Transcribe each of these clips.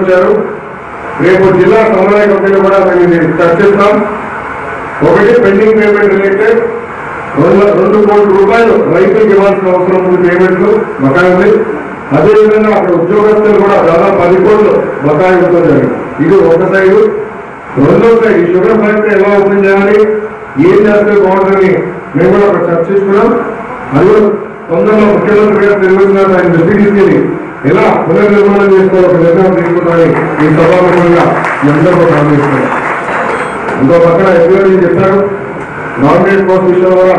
వచ్చారు. రేపు జిల్లా సమన్వయ కమిటీలో కూడా మేము చర్చిస్తాం. ఒకటి పెండింగ్ పేమెంట్ రిలేటెడ్. రెండు రెండు కోట్ల రూపాయలు రైతులకు ఇవ్వాల్సిన అవసరం ఉంది పేమెంట్లు బకాయి ఉంది అదేవిధంగా అక్కడ ఉద్యోగస్తులు కూడా దాదాపు పది కోట్లు బకాయి ఉంటుంది ఇది ఒక సైడు. రెండో సైడ్ ఈ షుగర్ ఫ్యాక్టరీ ఎలా ఓపెన్ చేయాలి? ఏం చేస్తే బాగుంటుందని మేము కూడా అక్కడ చర్చించుకున్నాం అది తొందరలో ముఖ్యమంత్రి గారు నిర్వహిస్తున్నారు ఆయన దృష్టి తీసుకెళ్ళి ఎలా పునర్నిర్మాణం చేసుకోవాలి ఒక నిర్ణయం తీసుకుంటామని ఈ సభాముఖంగా ఎంతో ప్రారంభిస్తున్నాం ఇంకో పక్కన ఎప్పుడు నేను చెప్పాను నామినేట్ పోస్ట్ విషయంలో కూడా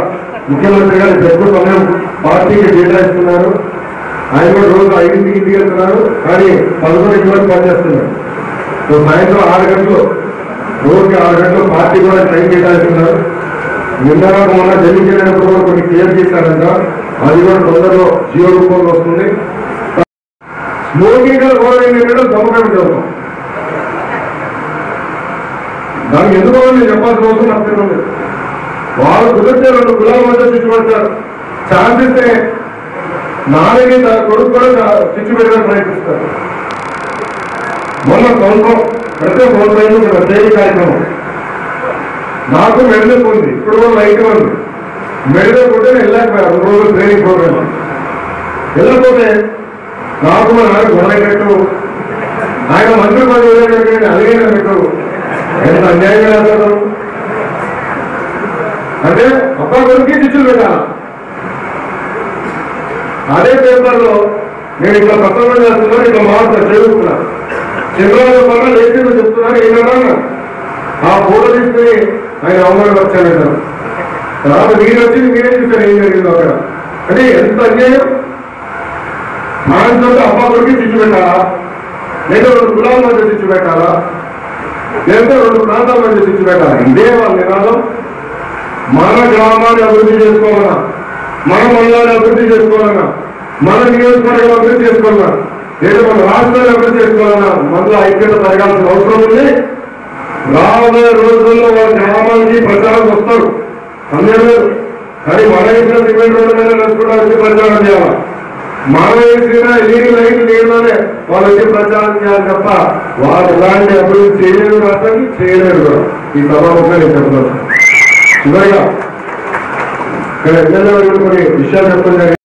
ముఖ్యమంత్రి గారు ఎప్పుడు సమయం పార్టీకి కేటాయిస్తున్నారు. ఆయన కూడా రోజు ఐదింటికి ఇంటికి వెళ్తున్నారు. కానీ పదకొండింటి వరకు పనిచేస్తున్నారు. సో సాయంత్రం ఆరు గంటలు రోజుకి ఆరు గంటలు పార్టీ కూడా టైం కేటాయిస్తున్నారు. నిన్న మొన్న ఢిల్లీకి వెళ్ళినప్పుడు కూడా కొన్ని క్లియర్ చేశారంట. అది కూడా తొందరలో జియో రూపంలో వస్తుంది. స్మోకింగ్ కూడా ఏంటంటే దొంగ చదువుతాం దానికి ఎందుకు నేను చెప్పాల్సిన అవసరం నాకు తెలియదు. వాళ్ళు కుదిరితే రెండు కులాల మధ్య చిచ్చు పెడతారు ఛాన్స్ ఇస్తే నాన్నని తన కొడుకు కూడా చిచ్చు పెట్టడానికి ప్రయత్నిస్తారు. మొన్న సంవత్సరం ప్రతి సంవత్సరం ఒక ప్రత్యేక కార్యక్రమం. నాకు మెడలకు ఉంది ఇప్పుడు కూడా లైట్ ఉంది. మెడలకు ఉంటే నేను రెండు రోజులు ట్రైనింగ్ ప్రోగ్రామ్ వెళ్ళకపోతే నాకు మా నాన్న గొడవ ఆయన మంత్రి పదవి అలిగే పెట్టు. ఎంత అన్యాయం చేస్తారు అంటే అబ్బా కొడుకు చిచ్చులు పెట్టాల అదే పేపర్లో నేను ఇట్లా ప్రసంగం చేస్తున్నాను ఇట్లా మాట చదువుతున్నా చంద్రబాబు పనులు లేచి చెప్తున్నాను ఏంటన్నా ఆ ఫోటో తీసుకుని ఆయన అవమానం వచ్చానంటారు తర్వాత మీరు వచ్చింది మీరే చూసారు ఏం జరిగిందో అక్కడ. అంటే ఎంత అన్యాయం? మానసిక అమ్మ కొడుకు చిచ్చు పెట్టాలా? లేదా రెండు కులాల మధ్య చిచ్చు పెట్టాలా? లేదా రెండు ప్రాంతాల మధ్య చిచ్చు పెట్టాలా? ఇదే వాళ్ళ నినాదం. మన గ్రామాన్ని అభివృద్ధి చేసుకోవాలన్నా మన మండలాన్ని అభివృద్ధి చేసుకోవాలన్నా మన నియోజకవర్గం అభివృద్ధి చేసుకోవాలన్నా లేదా మన రాష్ట్రాన్ని అభివృద్ధి చేసుకోవాలన్నా మనలో ఐక్యత పెరగాల్సిన అవసరం ఉంది. రాబోయే రోజుల్లో వాళ్ళ గ్రామానికి ప్రచారం వస్తారు. అందరూ. కానీ మన ఇంట్లో సిమెంట్ రోడ్డు మీద నడుచుకోవడానికి ప్రచారం చేయాలి? మనం వేసిన లైన్ నీళ్ళలోనే వాళ్ళు వచ్చి ప్రచారం చేయాలి తప్ప వాళ్ళు ఎలాంటి అభివృద్ధి చేయలేదు రాష్ట్రానికి చేయలేరు కూడా. ఈ సభాముఖంగా నేను చెప్తున్నాను. చివరిగా ఇక్కడ ఎమ్మెల్యే కొన్ని విషయాలు చెప్పడం జరిగింది.